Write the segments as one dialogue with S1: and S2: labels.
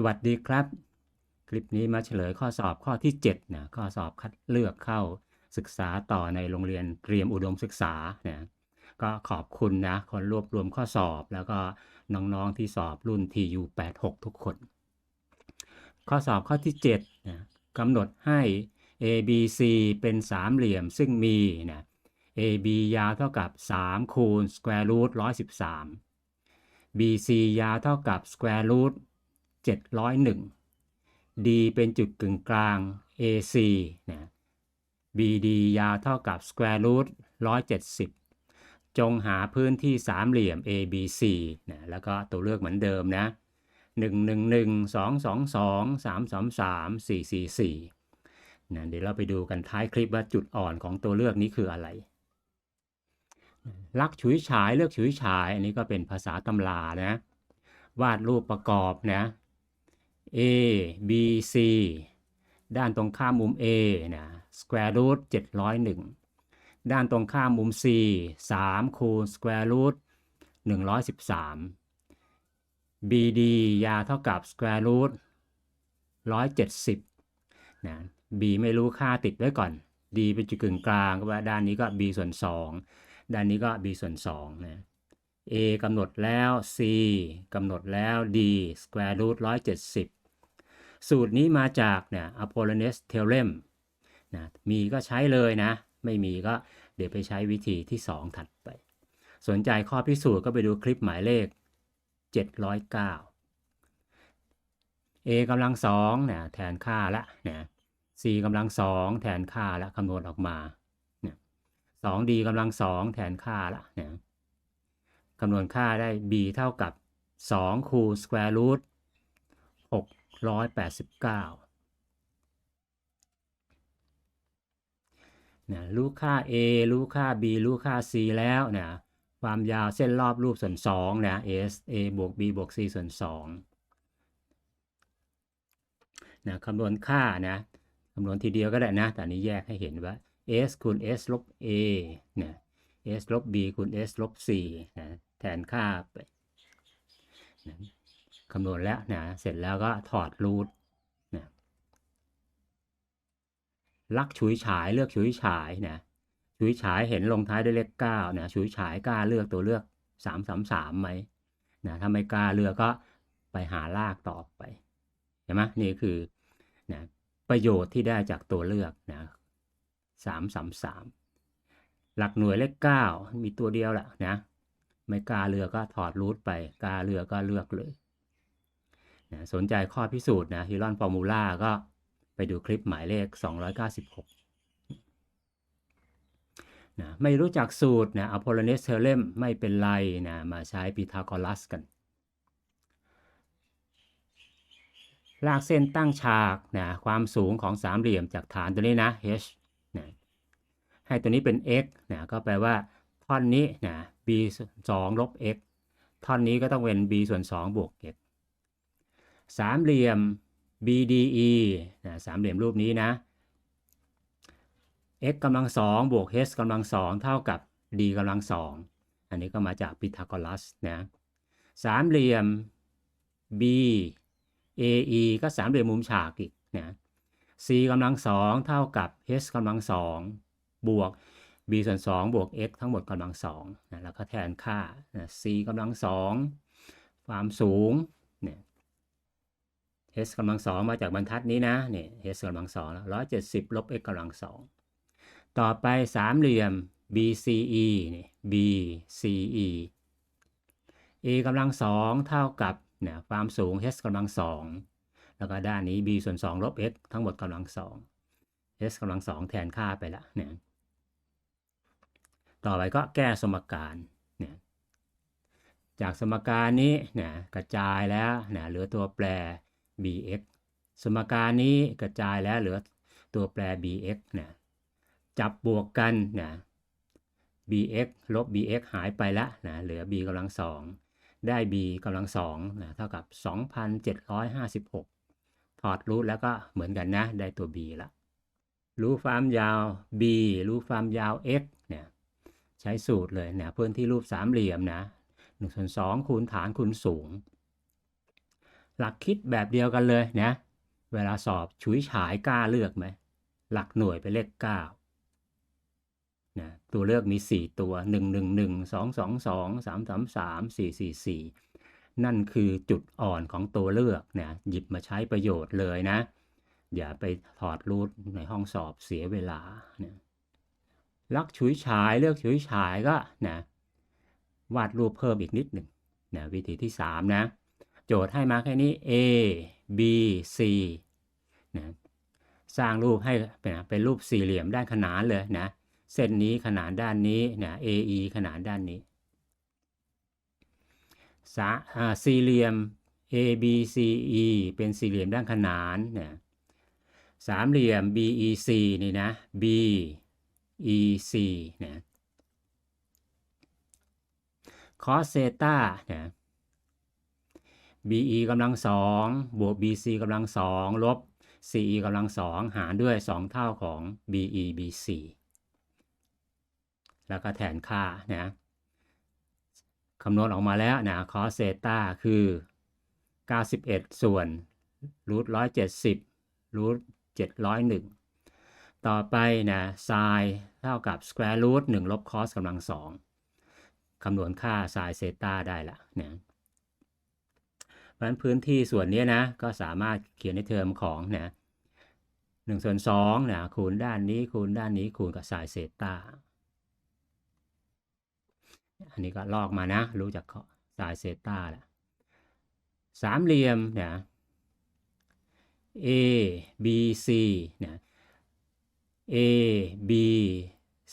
S1: สวัสดีครับ คลิปนี้มาเฉลยข้อสอบข้อที่7นะข้อสอบคัดเลือกเข้าศึกษาต่อในโรงเรียนเตรียมอุดมศึกษานะก็ขอบคุณนะคนรวบรวมข้อสอบแล้วก็น้องๆที่สอบรุ่น TU86 ทุกคน ข้อสอบข้อที่7นะกำหนดให้ ABC เป็นสามเหลี่ยมซึ่งมีนะ AB ยาวเท่ากับ 3 คูณ square root 113 BC ยาวเท่ากับ square root 701 D เป็นจุดกึ่งกลาง AC นะ BD ยาวเท่ากับ square root 170 จงหาพื้นที่สามเหลี่ยม ABC นะ แล้วก็ตัวเลือกเหมือนเดิมนะ 1 1 1 2 2 2 3 3 3 4 4 4 นะ เดี๋ยวเราไปดูกันท้ายคลิปว่าจุดอ่อนของตัวเลือกนี้คืออะไรลักฉุยฉายเลือกฉุยฉาย อันนี้ก็เป็นภาษาตำรานะ วาดรูปประกอบนะ A B C ด้านตรงข้ามมุม A นะ square root 701 ด้านตรงข้ามมุม C 3 คูณ square root 113 BD ยาวเท่ากับ square root 170นะ B ไม่รู้ค่าติดไว้ก่อน D เป็นจุดกึ่งกลางก็ว่าด้านนี้ก็ B ส่วน 2 ด้านนี้ก็ b ส่วน2นะ a กำหนดแล้ว c กำหนดแล้ว d square root 170 สูตรนี้มาจากเนี่ย Apollonius theorem นะมีก็ใช้เลยนะ ไม่มีก็เดี๋ยวไปใช้วิธีที่ 2 ถัดไป สนใจข้อพิสูจน์ก็ไปดูคลิปหมายเลข 709 a กำลัง2นะแทนค่าละนะ c กำลัง2แทนค่าละคำนวณออกมา 2d กำลัง2แทนค่าละนะคำนวณค่าได้ b เท่ากับ 2 คูณ square root 689นะรู้ค่า a รู้ค่า b รู้ค่า c แล้วนะความยาวเส้นรอบรูปส่วน2นะ s a บวก b บวก c ส่วน2นะคำนวณค่านะคำนวณทีเดียวก็ได้นะ แต่นี้แยกให้เห็นว่า s คูณ s ลบ a นะ s ลบ b คูณ s ลบ c นะแทนค่าไปนะ คำนวณแล้วนะเสร็จแล้วก็ถอดรูทนะลักฉุยฉายเลือกฉุยฉายนะฉุยฉายเห็นลงท้ายด้วยเลข9นะฉุยฉายกล้าเลือกตัวเลือก 333ไหมนะถ้าไม่กล้าเลือกก็ไปหาลากต่อไปเห็นไหมนี่คือนะประโยชน์ที่ได้จากตัวเลือกนะสามสามสามหลักหน่วยเลขเก้ามีตัวเดียวแหละนะไม่กล้าเลือกก็ถอดรูทไปกล้าเลือกก็เลือกเลย นะสนใจข้อพิสูจน์นะฮิรอนฟอร์มูล่าก็ไปดูคลิปหมายเลข 296นะไม่รู้จักสูตรนะอพอลเนสเทเลมไม่เป็นไรนะมาใช้พีทาโกรัสกัน ลากเส้นตั้งฉากนะความสูงของสามเหลี่ยมจากฐานตัวนี้นะ h นะให้ตัวนี้เป็น x นะก็แปลว่าท่อนนี้นะ b 2ลบ x ท่อนนี้ก็ต้องเป็น b ส่วน2บวก x สามเหลี่ยม BDE นะสามเหลี่ยมรูปนี้นะ x กำลังสองบวก h กำลังสองเท่ากับ d กำลังสองอันนี้ก็มาจากพีทาโกรัสนะสามเหลี่ยม BAE ก็สามเหลี่ยมมุมฉากอีกนะ c กำลังสองเท่ากับ h กำลังสองบวก b ส่วน2บวก x ทั้งหมดกำลังสองนะแล้วก็แทนค่านะ c กำลังสองความสูง เนี่ย h กำลังสองมาจากบรรทัดนี้นะเนี่ย h กำลังสองร้อยเจ็ดสิบลบ x กำลังสองต่อไปสามเหลี่ยม BCE นี่ BCE a กำลังสองเท่ากับเนี่ยความสูง h กำลังสองแล้วก็ด้านนี้ b ส่วน2ลบ x ทั้งหมดกำลังสอง s กำลังสองแทนค่าไปละเนี่ยต่อไปก็แก้สมการเนี่ยจากสมการนี้เนี่ยกระจายแล้วเนี่ยเหลือตัวแปร bx สมการนี้กระจายแล้วเหลือตัวแปร bx เนี่ยจับบวกกันนะ bx ลบ bx หายไปละนะเหลือ b กำลังสองได้ b กำลังสองนะเท่ากับ 2,756 ถอดรูทแล้วก็เหมือนกันนะ ได้ตัว b ละรู้ความยาว b รู้ความยาว x เนี่ยใช้สูตรเลยเนี่ยพื้นที่รูปสามเหลี่ยมนะ1ส่วน2คูณฐานคูณสูง หลักคิดแบบเดียวกันเลยนะเวลาสอบฉุยฉายกล้าเลือกไหม หลักหน่วยเป็นเลขเก้านะตัวเลือกมี 4 ตัว 1 1 1 2 2 2 3 3 3 4 4 4 นั่นคือจุดอ่อนของตัวเลือกนะหยิบมาใช้ประโยชน์เลยนะ อย่าไปถอดรูทในห้องสอบเสียเวลานะลักฉุยฉายเลือกฉุยฉายก็นะวาดรูปเพิ่มอีกนิดหนึ่งนะวิธีที่ 3 นะ โจทย์ให้มาแค่นี้ A B C นะสร้างรูปให้เป็นรูปสี่เหลี่ยมด้านขนานเลยนะ เส้นนี้ขนานด้านนี้นะ AE ขนานด้านนี้สาสี่เหลี่ยม ABCE เป็นสี่เหลี่ยมด้านขนานนะสามเหลี่ยม BEC นี่นะ BEC นะ cos เซตานะ BE กำลังสองบวก BC กำลังสองลบ CE กำลังสองหารด้วย 2 เท่าของ BE BC แล้วก็แทนค่านะคำนวณออกมาแล้วนะ cos เซต้าคือ 91 ส่วนรูท170รูท701 ต่อไปนะ sin เท่ากับ square root 1ลบ cos กำลังสองคำนวณค่า sin เซต้าได้ละนะ เพราะฉะนั้นพื้นที่ส่วนนี้นะก็สามารถเขียนในเทอมของนะหนึ่งส่วนสองนะคูณด้านนี้คูณด้านนี้คูณกับสายเซตาอันนี้ก็ลอกมานะ รู้จักสายเซตาแหละสามเหลี่ยมนะ A B C นะ A B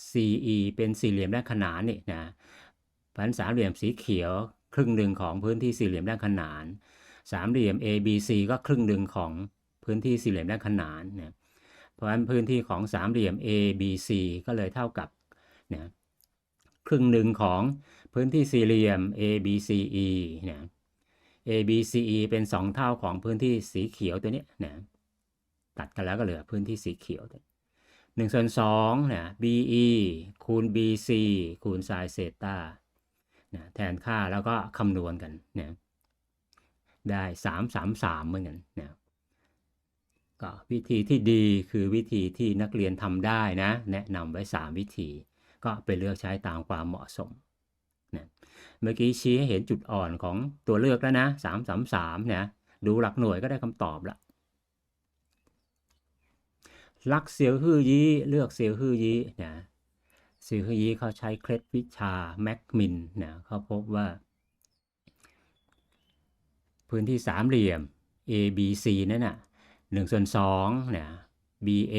S1: C E เป็นสี่เหลี่ยมด้านขนานนี่นะพันสามเหลี่ยมสีเขียวครึ่งหนึ่งของพื้นที่สี่เหลี่ยมด้านขนาน สามเหลี่ยม ABC ก็ครึ่งหนึ่งของพื้นที่สี่เหลี่ยมด้านขนานนะเพราะฉะนั้นพื้นที่ของสามเหลี่ยม ABC ก็เลยเท่ากับนะครึ่งหนึ่งของพื้นที่สี่เหลี่ยม ABCE นะ ABCE เป็น 2 เท่าของพื้นที่สีเขียวตัวนี้นะตัดกันแล้วก็เหลือพื้นที่สีเขียวหนึ่งส่วนสองนะ BE คูณ BC คูณ sin เซตานะแทนค่าแล้วก็คำนวณกันนะ ได้ 3 3 3 เหมือนกันนะก็วิธีที่ดีคือวิธีที่นักเรียนทำได้นะ แนะนำไว้ 3 วิธี ก็ไปเลือกใช้ตามความเหมาะสมนะเมื่อกี้ชี้ให้เห็นจุดอ่อนของตัวเลือกแล้วนะ3 3 3นะดูหลักหน่วยก็ได้คำตอบละลักเซียวฮือยี่เลือกเซียวฮือยี่นะเซียวฮือยี่เขาใช้เคล็ดวิชาแม็กมินนะเขาพบว่า พื้นที่สามเหลี่ยม A B C นั่นน่ะหนึ่งส่วนสองนะ B A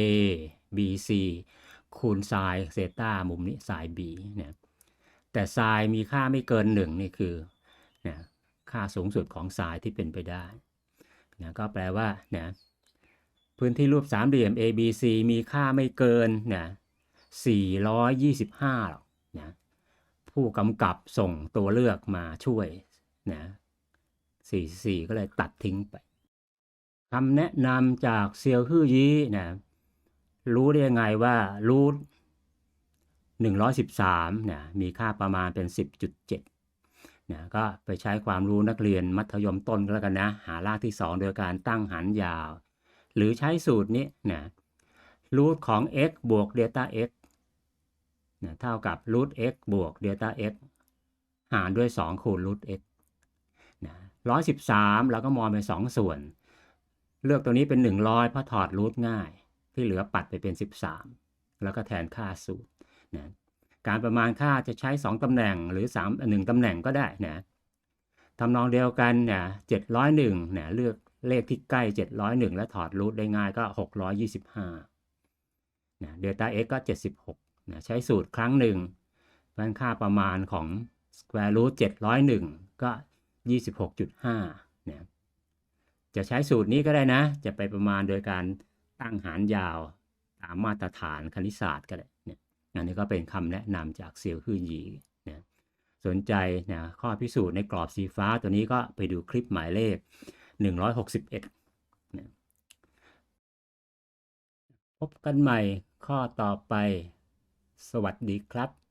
S1: B C คูณไซน์เซต้ามุมนี้ไซน์ B นะแต่ไซน์มีค่าไม่เกินหนึ่งนี่คือนะค่าสูงสุดของไซน์ที่เป็นไปได้นะก็แปลว่านะพื้นที่รูปสามเหลี่ยม ABC มีค่าไม่เกินนะ425หรอกนะผู้กำกับส่งตัวเลือกมาช่วยนะ 44 ก็เลยตัดทิ้งไปคำแนะนำจากเซียวฮื่อยี้นะรู้ได้ยังไงว่ารูท113นะมีค่าประมาณเป็น 10.7นะก็ไปใช้ความรู้นักเรียนมัธยมต้นก็แล้วกันนะ หารากที่ 2 โดยการตั้งหารยาว หรือใช้สูตรนี้นะรูทของ x บวกเดลต้า x นะเท่ากับรูท x บวกเดลต้า x หารด้วย 2 คูณรูท x 113เราก็มองเป็น 2 ส่วน เลือกตัวนี้เป็น 100 เพราะถอดรูทง่าย ที่เหลือปัดไปเป็น 13 แล้วก็แทนค่าสูตรนะการประมาณค่าจะใช้ 2 ตำแหน่งหรือ 3 1 ตำแหน่งก็ได้นะทำนองเดียวกันเนะ701นะเลือกเลขที่ใกล้ 701 และถอดรูทได้ง่ายก็ 625นะเดลต้า x ก็ 76นะใช้สูตรครั้งหนึ่งเพราะค่าประมาณของ square root 701 ก็ 26.5นะจะใช้สูตรนี้ก็ได้นะ จะไปประมาณโดยการตั้งหารยาวตามมาตรฐานคณิตศาสตร์ก็ได้เนี่ยอันนี้ก็เป็นคำแนะนำจากเซียวฮื่อยีนะสนใจนะข้อพิสูจน์ในกรอบสีฟ้าตัวนี้ก็ไปดูคลิปหมายเลข 161นะพบกันใหม่ข้อต่อไป สวัสดีครับ